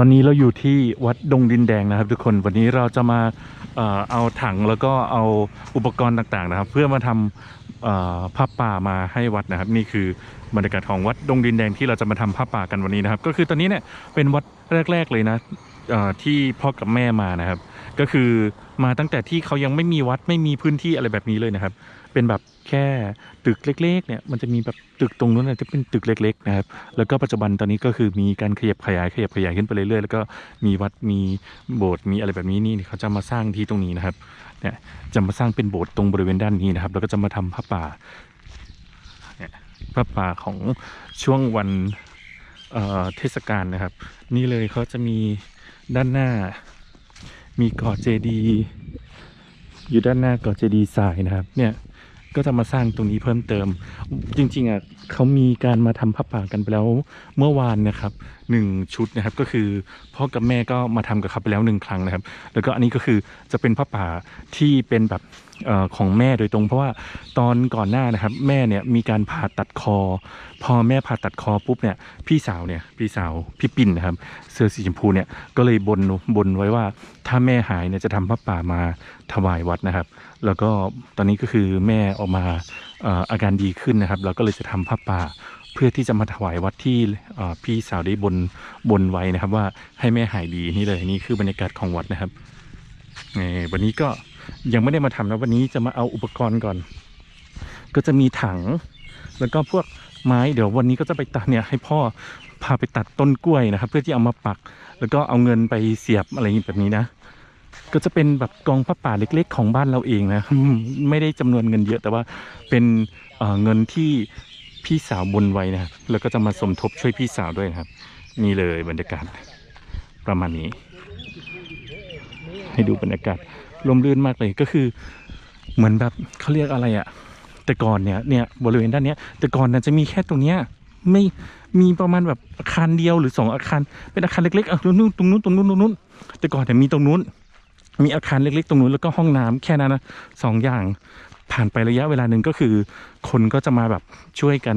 ตอนนี้เราอยู่ที่วัดดงดินแดงนะครับ ทุกคนวันนี้เราจะมาเอ่อเอาถังแล้วก็เอาอุปกรณ์ต่างๆนะครับ เพื่อมาทำเอ่อผ้าป่ามาให้วัดนะครับ นี่คือบรรยากาศของวัดดงดินแดงที่เราจะมาทำผ้าป่ากันวันนี้นะครับ ก็คือตอนนี้เนี่ยเป็นวัดแรก ๆเลยนะเอ่อที่พ่อกับแม่มานะครับ ก็คือมาตั้งแต่ที่เขายังไม่มีวัดไม่มีพื้นที่อะไรแบบนี้เลยนะครับ เป็นแบบแค่ตึกเล็กๆเนี่ยมันจะมีแบบตึกตรงนู้นนะจะเป็นตึกเล็ก ๆ นะครับ แล้วก็ปัจจุบันตอนนี้ก็คือมีการขยับขยายขยับขยายขึ้นไปเรื่อยๆแล้วก็มีวัดมีโบสถ์มีอะไรแบบนี้นี่เขาจะมาสร้างที่ตรงนี้นะครับเนี่ยจะมาสร้างเป็นโบสถ์ตรงบริเวณด้านนี้นะครับ แล้วก็จะมาทำผ้าป่าเนี่ยผ้าป่าของช่วงวันเเทศกาลนะครับ นี่เลยเขาจะมีด้านหน้า มีก่อเจดีย์อยู่ด้านหน้าก่อเจดีย์ทรายนะครับ เนี่ย ก็จะมาสร้างตรงนี้เพิ่มเติม จริงๆอะ เขามีการมาทำผ้าป่ากันไปแล้วเมื่อวานนะครับหนึ่งชุดนะครับก็คือพ่อกับแม่ก็มาทำกับเขาไปแล้วหนึ่งครั้งนะครับ แล้วก็อันนี้ก็คือจะเป็นผ้าป่าที่เป็นแบบออของแม่โดยตรง เพราะว่าตอนก่อนหน้านะครับ แม่เนี่ยมีการผ่าตัดคอ พอแม่ผ่าตัดคอปุ๊บเนี่ยพี่สาวเนี่ยพี่สาวพี่ปิ่นนะครับ เสื้อสีชมพูเนี่ยก็เลยบนบนไว้ว่าถ้าแม่หายเนี่ยจะทำผ้าป่ามาถวายวัดนะครับ แล้วก็ตอนนี้ก็คือแม่ออกมา อาการดีขึ้นนะครับ เราก็เลยจะทำผ้าป่าเพื่อที่จะมาถวายวัดที่พี่สาวได้บนบนไว้นะครับ ว่าให้แม่หายดีนี่เลยนี่คือบรรยากาศของวัดนะครับวันนี้ก็ยังไม่ได้มาทำนะวันนี้จะมาเอาอุปกรณ์ก่อน ก็จะมีถัง แล้วก็พวกไม้เดี๋ยววันนี้ก็จะไปตัดเนี่ยให้พ่อพาไปตัดต้นกล้วยนะครับ เพื่อที่เอามาปัก แล้วก็เอาเงินไปเสียบอะไรแบบนี้นะ ก็จะเป็นแบบกองผ้าป่าเล็ก ๆ ของบ้านเราเองนะไม่ได้จำนวนเงินเยอะแต่ว่าเป็นเเงินที่พี่สาวบนไว้นะครับแล้วก็จะมาสมทบช่วยพี่สาวด้วยนะครับนี่เลยบรรยากาศประมาณนี้ ให้ดูบรรยากาศร่มรื่นมากเลยก็คือ เหมือนแบบเขาเรียกอะไรอะแต่ก่อนเนี่ยเนี่ยบริเวณด้านเนี้ยแต่ก่อนน่ะจะมีแค่ตรงเนี้ยไม่มีประมาณแบบอาคารเดียวหรือสองอาคารเป็นอาคารเล็กๆอะตรงนู้นตรงนู้นตรงนู้นตรงนู้นแต่ก่อนเนี่ยมีตรงนู้น มีอาคารเล็กๆ ตรงนู้นแล้วก็ห้องน้ำแค่นั้นนะสองอย่างผ่านไประยะเวลาหนึ่งก็คือ คนก็จะมาแบบช่วยกัน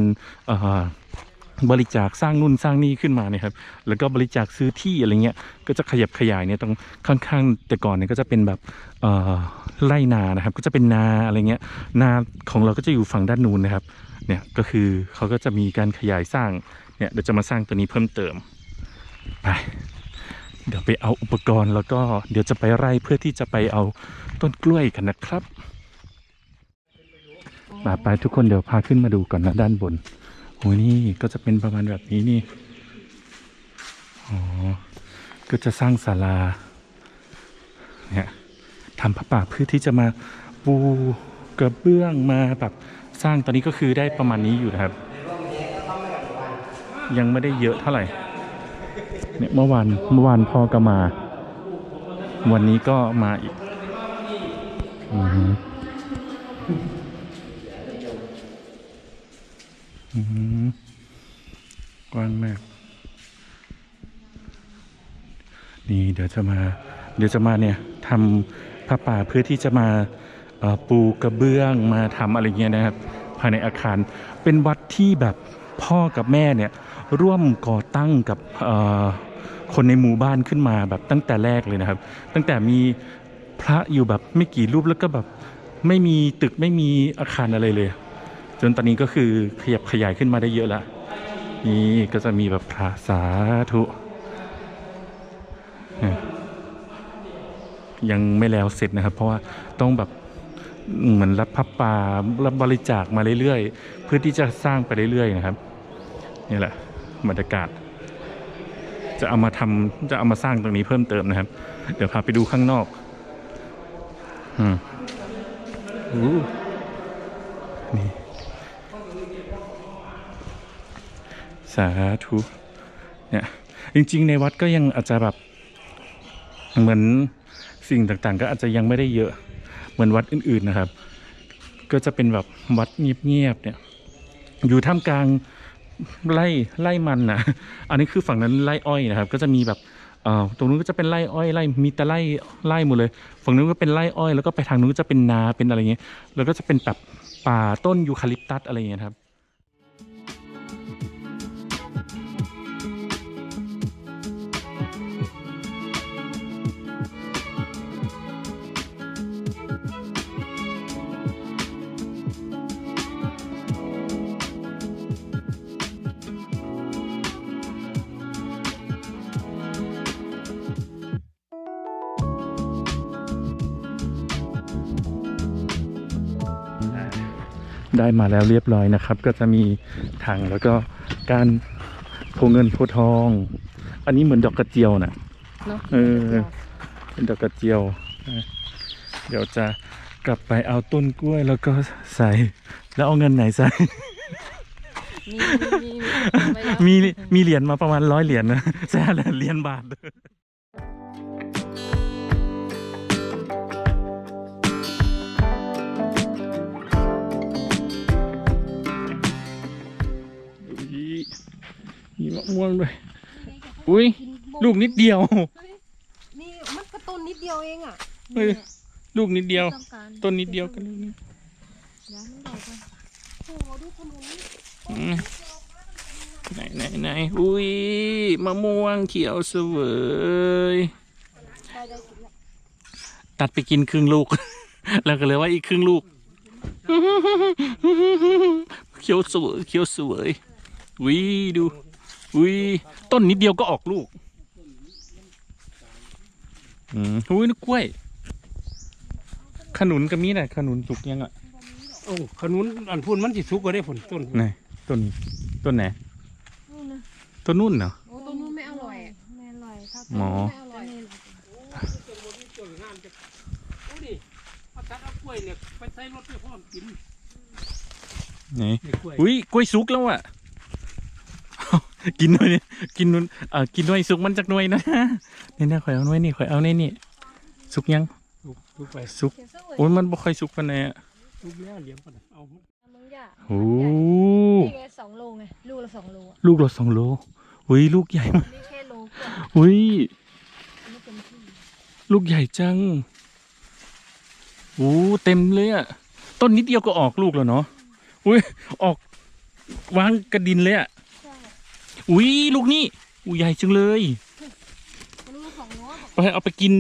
บริจาคสร้างนู่นสร้างนี่ขึ้นมาเนี่ยครับ แล้วก็บริจาคซื้อที่อะไรเงี้ย ก็จะขยับขยายเนี่ยตรงข้างๆแต่ก่อนเนี่ยก็จะเป็นแบบไร่นานะครับ ก็จะเป็นนาอะไรเงี้ย นาของเราก็จะอยู่ฝั่งด้านนู้นนะครับ เนี่ยก็คือเขาก็จะมีการขยายสร้าง เนี่ยเดี๋ยวจะมาสร้างตัวนี้เพิ่มเติมไป เดี๋ยวไปเอาอุปกรณ์แล้วก็เดี๋ยวจะไปไร่เพื่อที่จะไปเอาต้นกล้วยกันนะครับมาไปทุกคนเดี๋ยวพาขึ้นมาดูก่อนนะด้านบนโอ้ยนี่ก็จะเป็นประมาณแบบนี้นี่อ๋อก็จะสร้างศาลาเนี่ยทำผ้าป่าเพื่อที่จะมาปูกระเบื้องมาแบบสร้างตอนนี้ก็คือได้ประมาณนี้อยู่นะครับ ยังไม่ได้เยอะเท่าไหร่ เนี่ยเมื่อวานเมื่อวานพ่อก็มา วันนี้ก็มาอีกอือหืออือหือกว้างมาก นี่เดี๋ยวจะมา เดี๋ยวจะมาเนี่ยทำผ้าป่าเพื่อที่จะมาปูกระเบื้องมาทำอะไรเงี้ยนะครับ ภายในอาคารเป็นวัดที่แบบพ่อกับแม่เนี่ย ร่วมก่อตั้งกับอ่อ คนในหมู่บ้านขึ้นมาแบบตั้งแต่แรกเลยนะครับ ตั้งแต่มีพระอยู่แบบไม่กี่รูปแล้วก็แบบไม่มีตึกไม่มีอาคารอะไรเลย จนตอนนี้ก็คือขยับขยายขึ้นมาได้เยอะแล้วนี่ก็จะมีแบบพระสาธุยังไม่แล้วเสร็จนะครับ เพราะว่าต้องแบบเหมือนรับพับปารับบริจาคมาเรื่อยๆ เพื่อที่จะสร้างไปเรื่อยๆนะครับ นี่แหละบรรยากาศ จะเอามาทำจะเอามาสร้างตรงนี้เพิ่มเติมนะครับ เดี๋ยวพาไปดูข้างนอกอืมอู้นี่สาธุเนี่ยจริง ๆ ในวัดก็ยังอาจจะแบบ เหมือนสิ่งต่างๆ ก็อาจจะยังไม่ได้เยอะ เหมือนวัดอื่น ๆนะครับ ก็จะเป็นแบบวัดเงียบๆเนี่ย อยู่ท่ามกลาง ไล่ไล่มันนะอันนี้คือฝั่งนั้นไล่อ้อยนะครับ ก็จะมีแบบเอ่อตรงนู้นก็จะเป็นไร่อ้อยไร่มีแต่ไร่ไร่หมดเลย ฝั่งนู้นก็เป็นไร่อ้อยแล้วก็ไปทางนู้นก็จะเป็นนาเป็นอะไรเงี้ยแล้วก็จะเป็นแบบป่าต้นยูคาลิปตัสอะไรเงี้ยครับ ได้มาแล้วเรียบร้อยนะครับ ก็จะมีถังแล้วก็การโพเงินโพทอง อันนี้เหมือนดอกกระเจียวนะเนาะเออเป็นดอกกระเจียวนะเดี๋ยวจะกลับไปเอาต้นกล้วยแล้วก็ใส่ แล้วเอาเงินไหนใส่ มีมีมีเอาไว้แล้วมีมีเหรียญมาประมาณร้อยเหรียญนะใช่เหรียญบาท มีมะม่วงด้วย อุ้ยลูกนิดเดียวเฮ้ยนี่มันกระต้นนิดเดียวเองอะเฮ้ยลูกนิดเดียว ต้องการต้นนิดเดียวกันเลยนี่เดี๋ยวมันใหญ่กว่าโอ้โหดูขนุนอืมไหนไหนไหนอุ้ยมะม่วงเขียวเสวยได้ได้กินละตัดไปกินครึ่งลูก แล้วก็เลยว่าอีกครึ่งลูก เขียวเสวยเขียวเสวยอุ้ยดู อุ้ยต้นนิดเดียวก็ออกลูก อืมอุ้ยนึกกล้วย ขนุนก็มีน่ะขนุนสุกยังอะโอ้ขนุนอันพูนมันสิสุกก็ได้ผลต้นไหนต้นต้นไหนนู่นนะต้นนุ่นเหรอโอ้ต้นนู้นไม่อร่อยอะไม่อร่อยเท่าหมอไม่อร่อยต้นงามจะโอ้ดิเอาตัดเอากล้วยเนี่ยไปใส่รถไปพร้อมกินไหนในกล้วยอุ้ยกล้วยสุกแล้วอะ กินหน่อยนี่กินนุ่นเอ่อกินหน่วยสุกมันจากหน่วยนะนี่นะข่อยเอาหน่วยนี่ข่อยเอาในนี่สุกยังสุกสุกไปสุกเขียวเสวยโอ้ยมันบ่ค่อยสุกปานใดอะสุกแล้วเลี้ยงก่อนเอามึงอย่าโอ้นี่ไงสองโลไงลูกละสองโลอะลูกละสองโลอุ้ยลูกใหญ่มากนี่แค่โลกว่าอุ้ยไม่เต็มที่ลูกใหญ่จังโอ้เต็มเลยอะต้นนิดเดียวก็ออกลูกแล้วเนาะอุ้ยออกวางกระดินเลยอะใช่ อุ้ยลูกนี่อุ้ยใหญ่จังเลยลูกละสองโลไปเอาไปกิน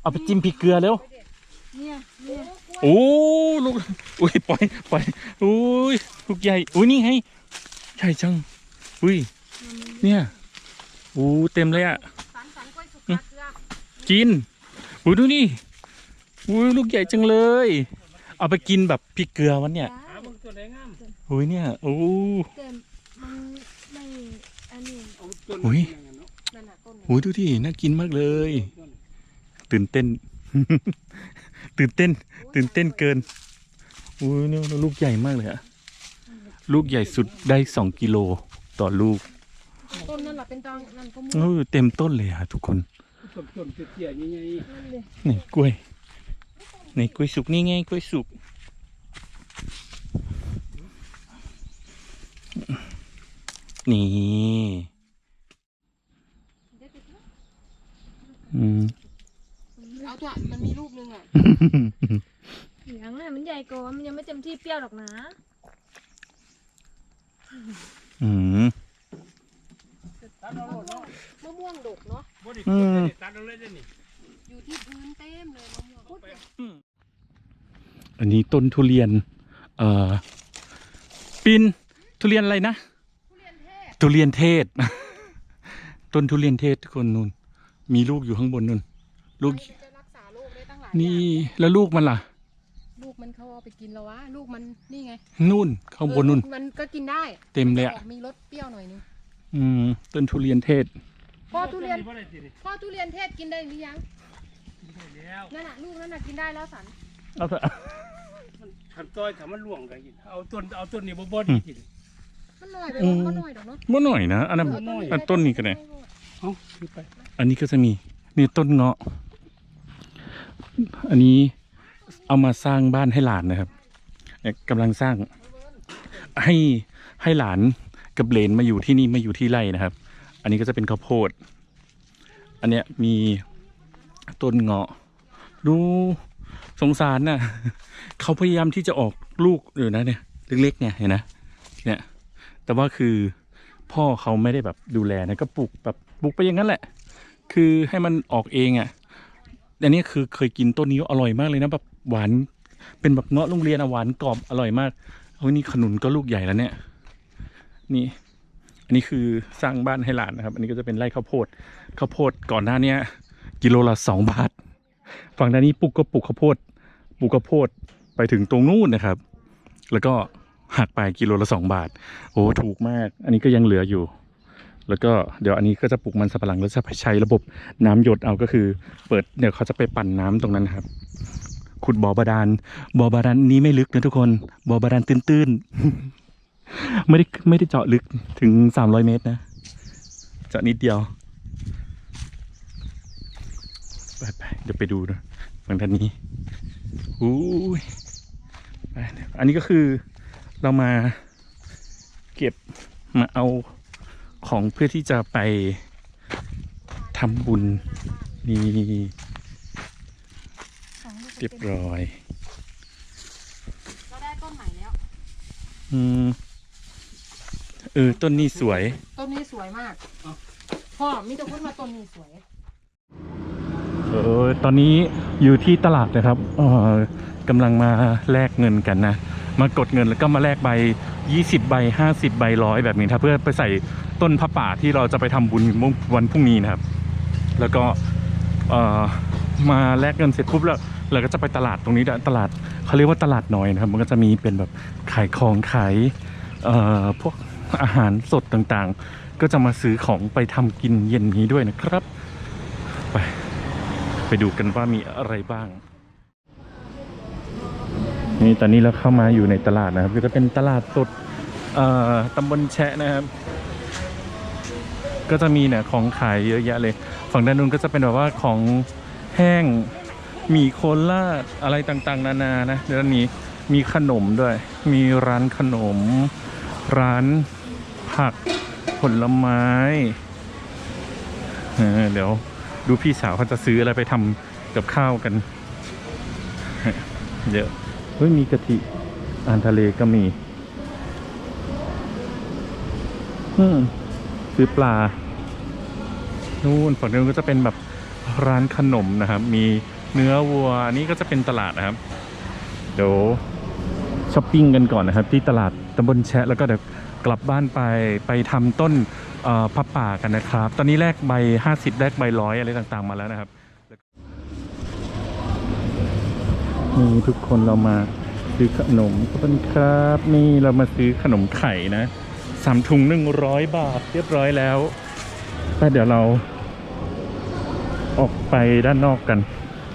เอาไปจิ้มพริกเกลือแล้วเนี่ยเนี่ยโอ้ลูกอุ้ยปล่อยปล่อยอุ้ยลูกใหญ่อุ้ยนี่ไงใหญ่จังอุ้ยเนี่ยโอ้เต็มเลยอะสันสันกล้วยสุกขาเกลือกินอุ้ยดูนี่อุ้ยลูกใหญ่จังเลย เอาไปกินแบบพริกเกลือวันเนี่ยได้หาเบางตัวไหนงามอุ้ยเนี่ยโอ้แต่มันไม่ อันนี้เอาต้นอุ๊ยางนั้นเนาะนั่นน่ะต้นโหดูดิน่ากินมากเลย ตื่นเต้น ตื่นเต้น ตื่นเต้นเกินอุ้ยเนี่ยลูกใหญ่มากเลยอะลูกใหญ่สุดได้สองกิโลต่อลูกต้นนั่นแหละเป็นตังนั่นก็ม่วเองอเต็มต้นเลยอะทุกคนต้นต้นเตี้ยๆใหญ่นั่นเลยนี่กล้วยนี่กล้วยสุกนี่ไงกล้วยสุก นี่อืมเอาตัวมันมีลูกนึงอะเหลืองน่ะมันใหญ่กว่ามันยังไม่เต็มที่เปรี้ยวหรอกนะ อืมๆตัดเอาโลดเนาะมะม่วงดกเนาะบ่ได้อืมตัดเอาเลยเด้อนี่อยู่ที่พื้นเต็มเลยมะม่วงอันนี้ต้นทุเรียน เอ่อ ปินทุเรียนอะไรนะ ทุเรียนเทศทุเรียนเทศ ต้นทุเรียนเทศทุกคนนู่นมีลูกอยู่ข้างบนนู่นลูก จะรักษาโรคได้ตั้งหลายนี่อย่างแล้วลูกมันล่ะ ลูกมันเขาเอาไปกินแล้ววะลูกมันนี่ไงนู่นข้างบนนู่น เออมันก็กินได้เต็มเลยอะออกมีรสเปรี้ยวหน่อยนึงอืมต้นทุเรียนเทศ พ่อทุเรียนบ่ได้สินี่พ่อทุเรียนเทศกินได้หรือยังได้แล้วนั่นน่ะลูกนั่นน่ะกินได้แล้วสันเอาเถอะมันขันต้อยถ้ามันล่วงก็กินเอาต้นเอาต้นนี้บ่บ่ดีกิน มันหน่อยไปอืมมันหน่อยดอกเนาะบ่หน่อยนะอันนั้นเออต้นนี้อันต้นนี้ก็ได้เอาขึ้นไปอันนี้ก็จะมีนี่ต้นเงาะ อันนี้เอามาสร้างบ้านให้หลานนะครับเนี่ยกำลังสร้าง ให้ให้หลานกับเหลนมาอยู่ที่นี่มาอยู่ที่ไร่นะครับ อันนี้ก็จะเป็นข้าวโพด อันเนี้ยมีต้นเงาะ ดูสงสารน่ะ เขาพยายามที่จะออกลูกอยู่นะเนี่ย เล็กๆเนี่ยเห็นนะเนี่ย แต่ว่าคือพ่อเขาไม่ได้แบบดูแลนะก็ปลูกแบบปลูกไปอย่างนั้นแหละ คือให้มันออกเองอะ่ะอันนี้คือเคยกินต้นนี้อร่อยมากเลยนะแบบหวานเป็นแบบเงาะโรงเรียนอะหวานกรอบอร่อยมากเฮ้ยนี่ขนุนก็ลูกใหญ่แล้วเนี่ย นี่ อันนี้คือสร้างบ้านให้หลานนะครับ อันนี้ก็จะเป็นไร่ข้าวโพดข้าวโพดก่อนหน้าเนี้ยกิโลละสองบาทฝั่งด้านนี้ปลูกก็ปลูกข้าวโพดปลูกข้าวโพดไปถึงตรงนู้นนะครับ แล้วก็ หักไปกิโลละสองบาท โอ้ถูกมาก อันนี้ก็ยังเหลืออยู่ แล้วก็เดี๋ยวอันนี้ก็จะปลูกมันสับปะหลังแล้วจะใช้ระบบน้ำหยดเอาก็คือ เปิดเดี๋ยวเขาจะไปปั่นน้ำตรงนั้นนะครับ ขุดบ่อบาดาลบ่อบาดาลนี้ไม่ลึกนะทุกคนบ่อบาดาลตื้นๆไม่ได้ไม่ได้เจาะลึกถึงสามร้อยเมตรนะเจาะนิดเดียวไปไปเดี๋ยวไปดูนะฝั่งด้านนี้อู้ยไปอันนี้ก็คือ เรามาเก็บมาเอาของเพื่อที่จะไปทำบุญนี่เรียบร้อยเราได้ต้นใหม่แล้ว อืมเออต้นนี้สวย ต้นนี้สวยมากพ่อมีแต่คนมาต้นนี้สวยเออตอนนี้อยู่ที่ตลาดนะครับเออกำลังมาแลกเงินกันนะ มากดเงินแล้วก็มาแลกใบ 20 ใบ 50 ใบร้อยแบบนี้ครับเพื่อไปใส่ต้นพระป่าที่เราจะไปทำบุญวันพรุ่งนี้นะครับ แล้วก็มาแลกเงินเสร็จปุ๊บแล้วเราก็จะไปตลาดตรงนี้ตลาดเขาเรียกว่าตลาดน้อยนะครับ มันก็จะมีเป็นแบบขายของขายพวกอาหารสดต่างๆ ก็จะมาซื้อของไปทำกินเย็นนี้ด้วยนะครับ ไปไปดูกันว่ามีอะไรบ้าง นี่ตอนนี้เราเข้ามาอยู่ในตลาดนะครับก็จะเป็นตลาดสดตำบลแชะนะครับ ก็จะมีเนี่ยของขายเยอะแยะเลย ฝั่งด้านนู้นก็จะเป็นแบบว่าของแห้งมีโคลาดอะไรต่างๆ นานานะเดี๋ยวนี้มีขนมด้วย มีร้านขนม ร้านผักผลไม้เดี๋ยวดูพี่สาวเขาจะซื้ออะไรไปทำกับข้าวกัน เยอะ ฮ้ยมีกะทิอาหารทะเลก็มีอืมซื้อปลา นู่นฝั่งนู้นก็จะเป็นแบบร้านขนมนะครับ มีเนื้อวัวนนี้ก็จะเป็นตลาดนะครับ เดี๋ยวช้อปปิ้งกันก่อนนะครับ ที่ตลาดตำบลแชะแล้วก็เดี๋ยวกลับบ้านไปไปทำต้นเอ่อพับป่ากันนะครับ ตอนนี้แลกใบ 50แลกใบร้อยอะไรต่างๆมาแล้วนะครับ นี่ทุกคนเรามาซื้อขนมขอบคุณครับ นี่เรามาซื้อขนมไข่นะสามถุงหนึ่งร้อยบาทเรียบร้อยแล้วแต่เดี๋ยวเรา ออกไปด้านนอกกัน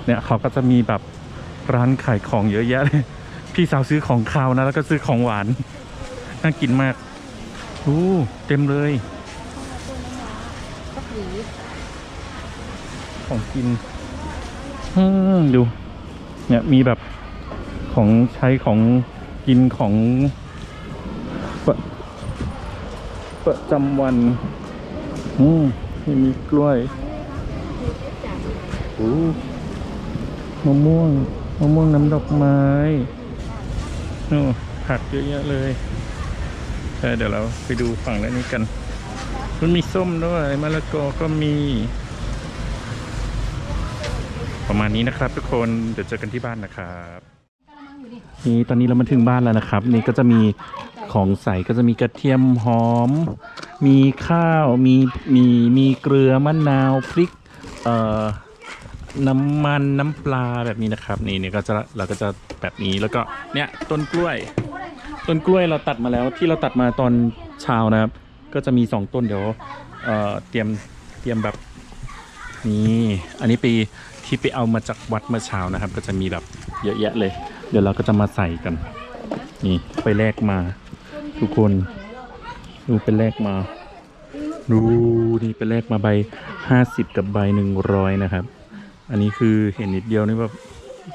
เนี่ยเขาก็จะมีแบบร้านขายของเยอะแยะเลยพี่สาวซื้อของคาวนะ แล้วก็ซื้อของหวาน น่ากินมากอู้เต็มเลย ของกินอืมดู เนี่ยมีแบบของใช้ของกินของประประจำวัน อืมนี่มีกล้วยโอ้มะม่วงมะม่วงน้ำดอกไม้โอ้ผักเยอะแยะเลยเออเดี๋ยวเราไปดูฝั่งด้านนี้กัน มันมีส้มด้วยมะละกอก็มี ประมาณนี้นะครับทุกคนเดี๋ยวเจอกันที่บ้านนะครับนี่ตอนนี้เรามาถึงบ้านแล้วนะครับ นี่ก็จะมีของใส่ก็จะมีกระเทียมหอม มีข้าวมีมีมีเกลือมะนาวพริกเอ่อน้ำมันน้ำปลาแบบนี้นะครับ นี่นี่ก็จะเราก็จะแบบนี้แล้วก็เนี่ยต้นกล้วย ต้นกล้วยเราตัดมาแล้วที่เราตัดมาตอนเช้านะครับ ก็จะมีสองต้นเดี๋ยวเอ่อเตรียมเตรียมแบบนี่อันนี้ปี ที่ไปเอามาจากวัดเมื่อเช้านะครับ ก็จะมีแบบเยอะแยะเลย เดี๋ยวเราก็จะมาใส่กัน นี่ไปแลกมา ทุกคนดูไปแลกมาดูนี่ไปแลกมาใบห้าสิบกับใบหนึ่งร้อยนะครับ อันนี้คือเห็นนิดเดียวนี่แบบ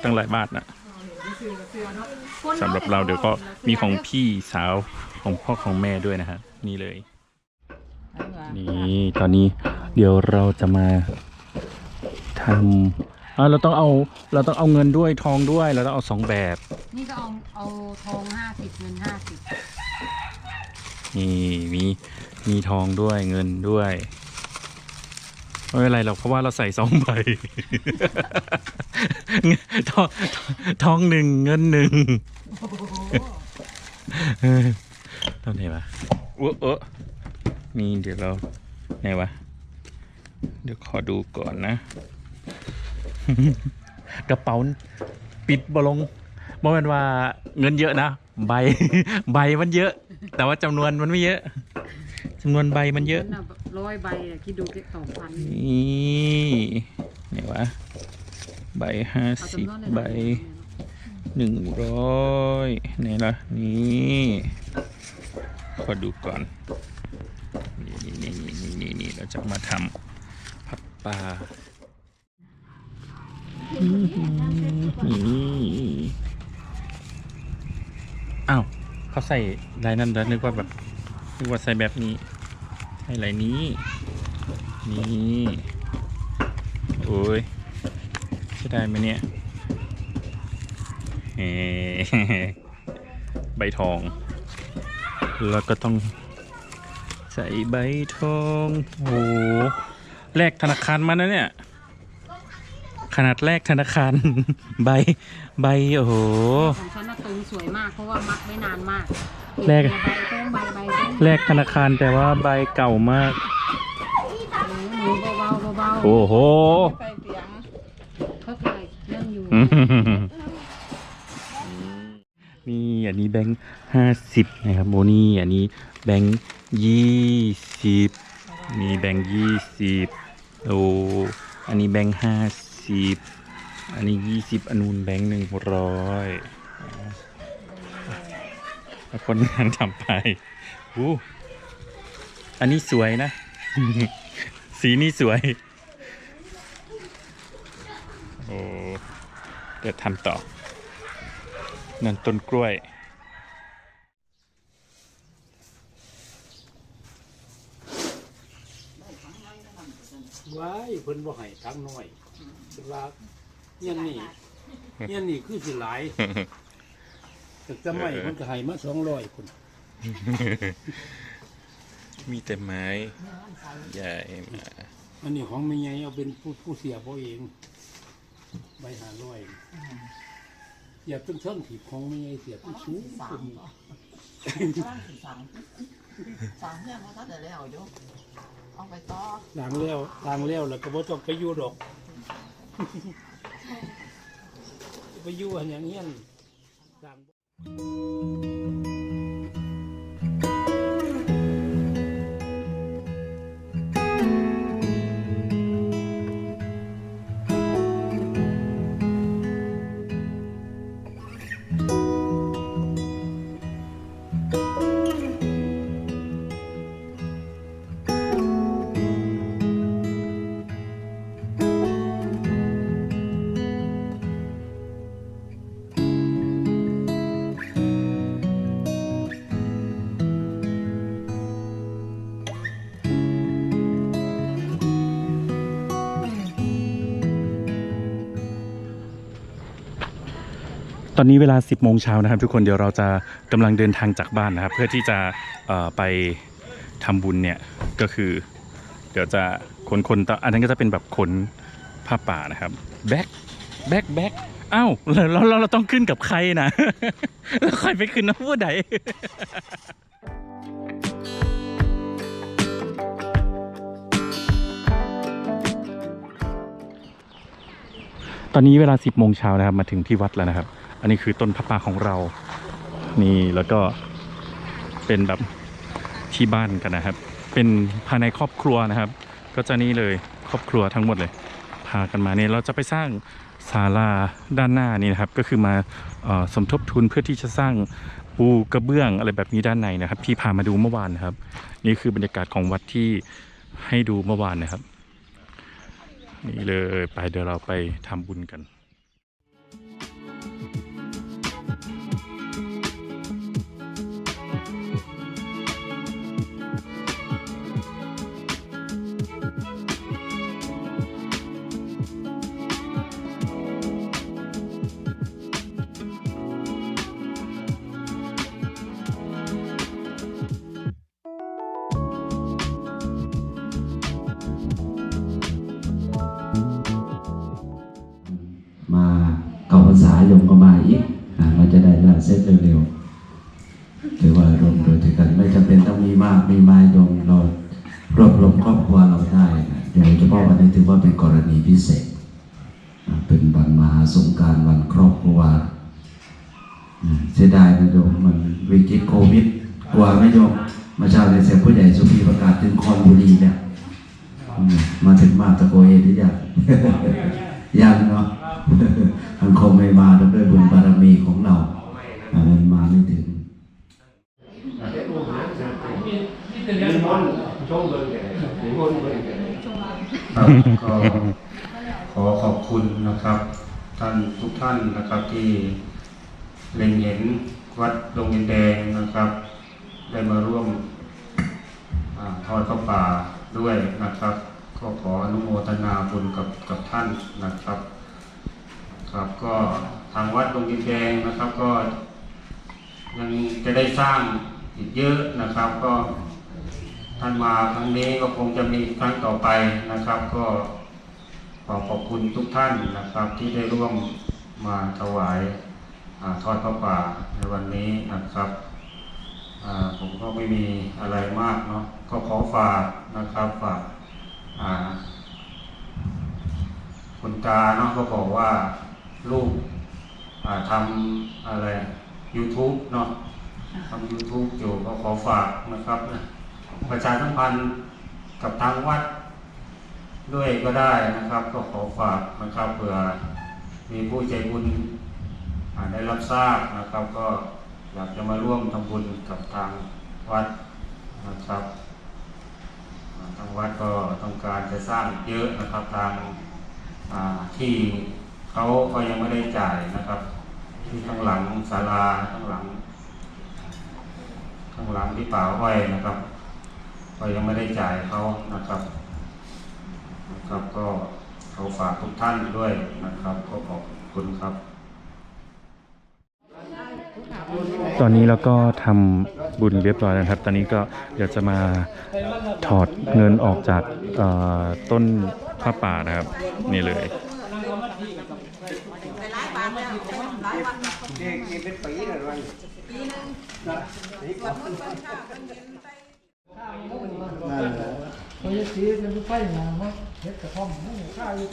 ตั้งหลายบาทนะสำหรับเราเดี๋ยวก็มีของพี่สาวของพ่อของแม่ด้วยนะครับนี่เลย นี่ตอนนี้เดี๋ยวเราจะมา ทำอ่าเราต้องเอาเราต้องเอาเงินด้วยทองด้วยเราต้องเอาสองแบบนี่ก็เอาเอาทองห้าสิบเงินห้าสิบนี่มีมีทองด้วยเงินด้วยไม่เป็นไรหรอกเพราะว่าเราใส่สองใบ ทองทองหนึ่งเงินหนึ่งเออตอนไหนวะอุ๊เออนี่เดี๋ยวเราไหนวะ เดี๋ยวขอดูก่อนนะ กระเป๋าปิดบลงบ่แม่นว่าเงินเยอะนะใบใบมันเยอะ แต่ว่าจำนวนมันไม่เยอะจำนวนใบมันเยอะ น่ะร้อยใบอะคิดดูแค่สองพันนี่ไหนวะใบห้าเอาสิบจำนวนเลยนะใบหนึ่งร้อยไหนล่ะ นี่ขอดูก่อน นี่นี่นี่นี่นี่นี่เราจะมาทำผัดปลานี่ อ้าวเขาใส่ลายนั้นแล้วนึกว่าแบบนึกว่าใส่แบบนี้ใส่ลายนี้ นี่โอ้ยใช่ได้ไหมเนี่ยเฮ้ใบทอง แล้วก็ต้องใส่ใบทองโอ้โหแลกธนาคารมานะเนี่ย ขนาดแรกธนาคาร ใบใบโอ้โห ของฉันน่ะตรงสวยมากเพราะว่ามัดไว้นานมากแรกใบตรงใบใบตรงแลกธนาคารแต่ว่าใบเก่ามากหนูเบาๆเบาๆโอ้โหเขาถ่ายเรื่องอยู่นี่อันนี้แบงค์ห้าสิบนะครับโมนี่อันนี้แบงค์ยี่สิบมีแบงค์ยี่สิบโอ้อันนี้แบงค์ห้า สิบอันนี้ยี่สิบอนูนแบงค์หนึ่งร้อยคนงานทำไปอู้อันนี้สวยนะ สีนี้สวย โอ้เดี๋ยวทำต่อ นั่นต้นกล้วยว้ายเพิ่นบ่ให้ทั้งน้อย เพิ่นว่าเงี้ยนี่เงี้ยนี่คือสิหลายแต่สมัยเพิ่นก็ให้มา200คนมีแต่ไม้ใหญ่มาอันนี้ของแม่ใหญ่เอาเป็นผู้ผู้เสียบ่เองใบ500อย่าเป็นเชิงถีบของแม่ใหญ่เสียผู้สูงสามเหรอสามสามเนี่ยมันก็ได้แล้วอยู่เอาไปต่อล้างแล้วล้างแล้วแล้วก็บ่ต้องไปอยู่ดอก ไปอยู่อันอย่างเงี้ยล้าง อนนี้เวลา 10โมงเช้านะครับ ทุกคนเดี๋ยวเราจะกำลังเดินทางจากบ้านนะครับ เพื่อที่จะไปทำบุญเนี่ยก็คือ เดี๋ยวจะขนคนต่ออันนั้นก็จะเป็นแบบขนผ้าป่านะครับแบ็คแบ็คแบ็คอ้าวแล้วเราเราต้องขึ้นกับใครนะแล้วใครไปขึ้นนะผู้ใดตอนนี้เวลา 10โมงเช้านะครับ มาถึงที่วัดแล้วนะครับ อันนี้คือต้นพระป่าของเรา นี่แล้วก็เป็นแบบที่บ้านกันนะครับ เป็นภายในครอบครัวนะครับ ก็จะนี่เลยครอบครัวทั้งหมดเลย พากันมาเนี่ยเราจะไปสร้างศาลาด้านหน้านี่นะครับ ก็คือมาออสมทบทุนเพื่อที่จะสร้างปูกระเบื้องอะไรแบบนี้ด้านในนะครับพี่พามาดูเมื่อวานนะครับ นี่คือบรรยากาศของวัดที่ให้ดูเมื่อวานนะครับ นี่เลยไปเดี๋ยวเราไปทำบุญกัน ดกลัวไม่โยมมาเช้าในเสียผู้ใหญ่สุพีประกาศถึงคอนบุรีเนี่ยมาถึงมาตะโกเอที่ยังยังเนาะมันคงไม่มาด้วยบุญบารมีของเราอ่มันมาไม่ถึงก็ขอขอบคุณนะครับ ท่านทุกท่านนะครับที่เล็งเห็นวัดดงยินแดงนะครับ ได้มาร่วมอทอดข้าวป่าด้วยนะครับ ก็ขออนุโมทนาบุญกับกับท่านนะครับ ครับก็ทางวัดดงยินแดงนะครับก็ยังจะได้สร้างอีกเยอะนะครับ ก็ท่านมาครั้งนี้ก็คงจะมีครั้งต่อไปนะครับ ก็ขอขอบคุณทุกท่านนะครับ ที่ได้ร่วมมาถวายอทอดพระป่าในวันนี้นะครับ ผมก็ไม่มีอะไรมากเนาะก็ขอฝากนะครับฝากคุณตาเนาะก็บอกว่าลูกทำอะไร YouTube เนาะทำ YouTube อยู่ก็ขอฝากนะครับนะประชาสัมพันธ์กับทางวัดด้วยก็ได้นะครับ ก็ขอฝากนะครับเผื่อมีผู้ใจบุญได้รับทราบนะครับก็ อยากจะมาร่วมทำบุญกับทางวัดนะครับทางวัดก็ต้องการจะสร้างเยอะนะครับทางที่เขาก็ยังไม่ได้จ่ายนะครับ ที่ข้างหลังศาลาข้างหลัง ข้างหลังที่ป่าอ้อยนะครับ ก็ยังไม่ได้จ่ายเขานะครับนะครับก็เขาฝากทุกท่านด้วยนะครับ ก็ขอบคุณครับ ตอนนี้เราก็ทำบุญเรียบร้อยแล้วนะครับ ตอนนี้ก็เดี๋ยวจะมาถอดเงินออกจากต้นผ้าป่านะครับ นี่เลยเ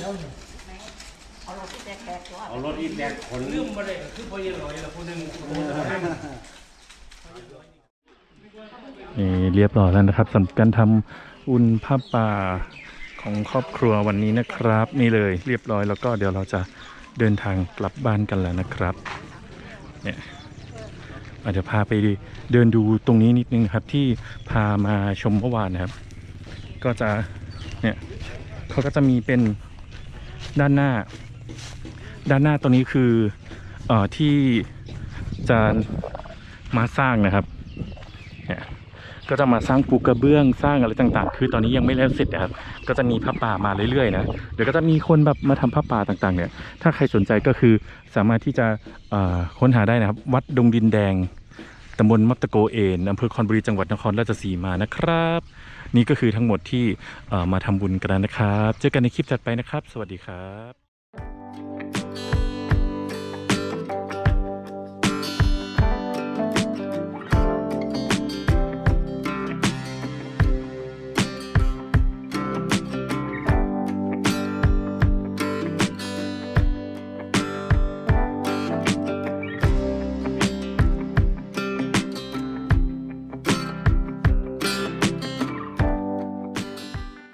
อา รถอีแตกขนลืมมาได้คือพอยังลอยละผู้หนึ่งนี่เรียบร้อยแล้วนะครับสำหรับการทำอุ่นผ้าป่าของครอบครัววันนี้นะครับ นี่เลยเรียบร้อยแล้วก็เดี๋ยวเราจะเดินทางกลับบ้านกันแล้วนะครับเนี่ยอาจจะพาไปเดินดูตรงนี้นิดนึงครับที่พามาชมเมื่อวานนะครับ ก็จะเนี่ยเขาก็จะมีเป็นด้านหน้า ด้านหน้าตรงนี้คือเอ่อที่จะมาสร้างนะครับเนี่ยก็จะมาสร้างปูกระเบื้องสร้างอะไรต่างๆ คือตอนนี้ยังไม่แล้วเสร็จนะครับ ก็จะมีผ้าป่ามาเรื่อยๆนะ เดี๋ยวก็จะมีคนแบบมาทำผ้าป่าต่างๆ เนี่ย ถ้าใครสนใจก็คือสามารถที่จะค้นหาได้นะครับ วัดดงดินแดงตำบลมัตตะโกเอนอำเภอคอนบุรีจังหวัดนครราชสีมานะครับ นี่ก็คือทั้งหมดที่มาทำบุญกันนะครับ เจอกันในคลิปถัดไปนะครับ สวัสดีครับ